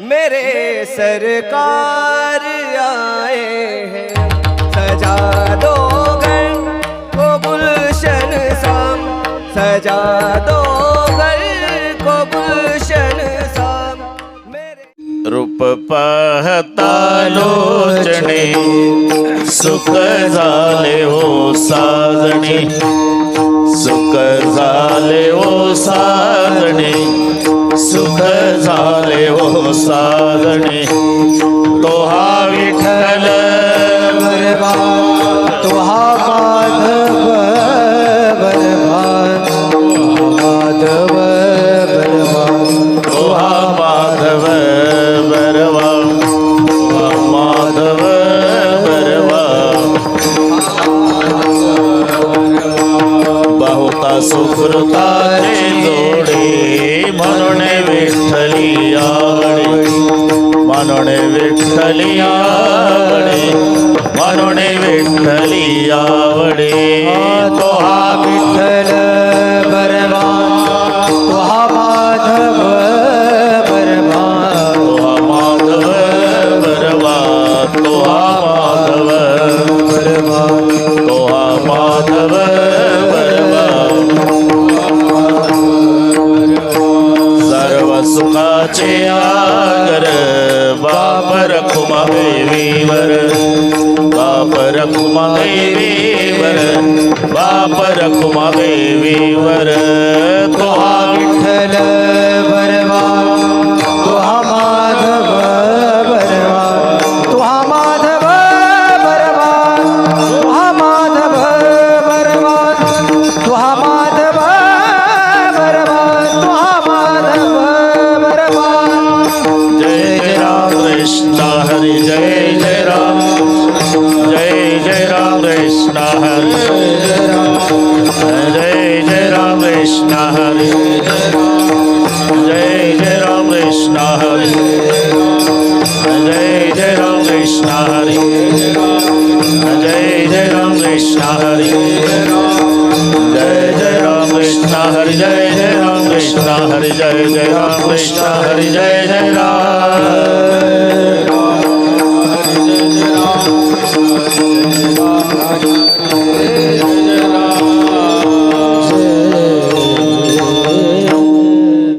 मेरे सरकार आए हैं। सजा दो घर को गुलशन साम। सजा दो घर को गुलशन साम। मेरे रूप पाहता लोचणे सुख झाले हो साजणे सुख झाले हो साजणे सुख झाले हो साजणे तो हा विठ्ठल तो हा माधव बलवान माधव बलवान तो हा माधव बरवा हा माधव बहुता सुकृताचे வானொடை வெட்டலியாவடே. வானொடை வெட்டலியாவடே. सुखाचे आगर बापर खुमावेवर बापर खुमावेवर बापर खुमावेवर तो हरी जय जय राम जय जय राम कृष्ण हरी जय जय राम कृष्ण हरी जय जय राम कृष्ण हरी जय जय राम कृष्ण हरी जय जय राम कृष्ण हरी जय जय राम कृष्ण हरि जय जय राम कृष्ण हरि जय जय राम कृष्ण हरि जय जय राम Música